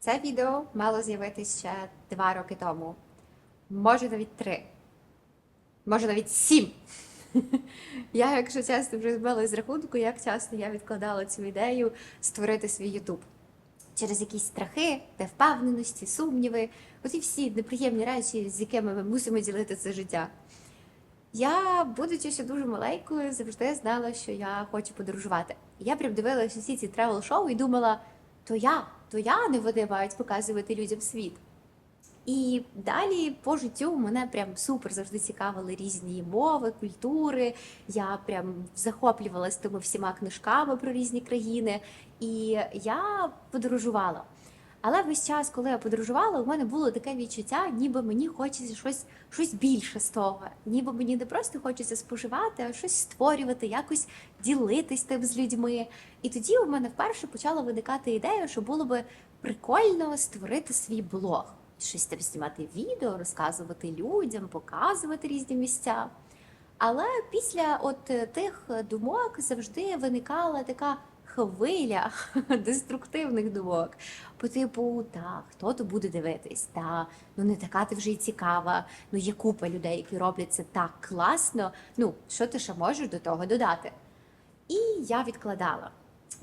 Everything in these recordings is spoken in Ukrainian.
Це відео мало з'явитися ще два роки тому. Може навіть три. Може навіть сім. Я, якщо чесно, вже збила з рахунку, як часто я відкладала цю ідею створити свій Ютуб. Через якісь страхи, невпевненості, сумніви, оці всі неприємні речі, з якими ми мусимо ділити це життя. Я, будучи ще дуже маленькою, завжди знала, що я хочу подорожувати. Я прям дивилася всі ці тревел-шоу і думала, то я, то я, не вони показувати людям світ. І далі по життю мене прям супер завжди цікавили різні мови, культури. Я прям захоплювалася тими всіма книжками про різні країни. І я подорожувала. Але весь час, коли я подорожувала, у мене було таке відчуття, ніби мені хочеться щось, щось більше з того. Ніби мені не просто хочеться споживати, а щось створювати, якось ділитись тим з людьми. І тоді у мене вперше почала виникати ідея, що було би прикольно створити свій блог, щось там знімати відео, розказувати людям, показувати різні місця. Але після от е, тих думок завжди виникала така хвиля деструктивних думок. По типу, та хто то буде дивитись, та ну не така ти вже й цікава. Ну є купа людей, які роблять це так класно. Ну що ти ще можеш до того додати? І я відкладала.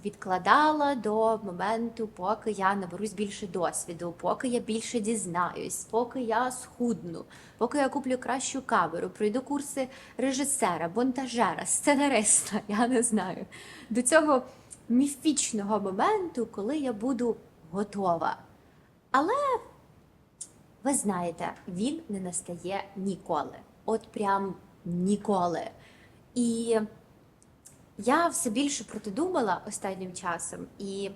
Відкладала до моменту, поки я наберусь більше досвіду, поки я більше дізнаюсь, поки я схудну, поки я куплю кращу камеру, пройду курси режисера, монтажера, сценариста, я не знаю. До цього міфічного моменту, коли я буду готова. Але ви знаєте, він не настає ніколи. От прям ніколи. І я все більше про це думала останнім часом. І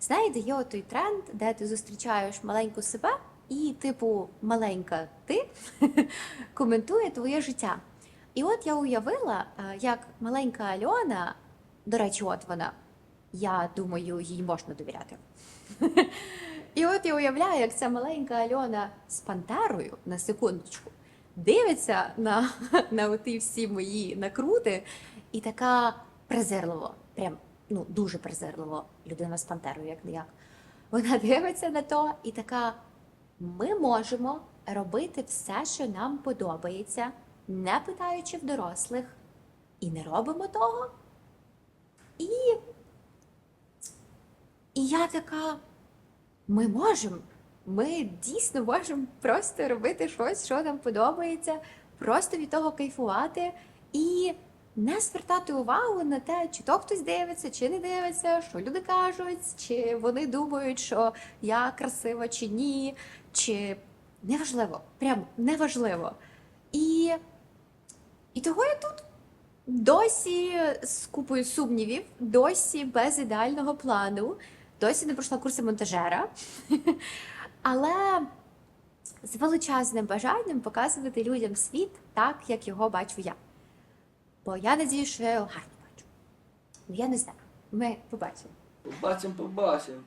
знаєте, є той тренд, де ти зустрічаєш маленьку себе, і, типу, маленька ти коментує твоє життя. І от я уявила, е, як маленька Альона, до речі, от вона, я думаю, їй можна довіряти. І от я уявляю, як ця маленька Альона з пантерою на секундочку дивиться на, на оті всі мої накрути, і така презирливо, прям ну дуже презирливо, людина з пантерою, як не як. Вона дивиться на то і така: ми можемо робити все, що нам подобається, не питаючи в дорослих, і не робимо того. І, і я така. Ми можемо. Ми дійсно можемо просто робити щось, що нам подобається, просто від того кайфувати і не звертати увагу на те, чи то хтось дивиться, чи не дивиться, що люди кажуть, чи вони думають, що я красива чи ні, чи неважливо, прям неважливо. І, і того я тут досі з купою сумнівів, досі без ідеального плану, досі не пройшла курси монтажера, але з величезним бажанням показувати людям світ так, як його бачу я. Бо я надію, що я його гарно бачу. Ну, Я не знаю. Ми побачимо. Побачимо, побачимо.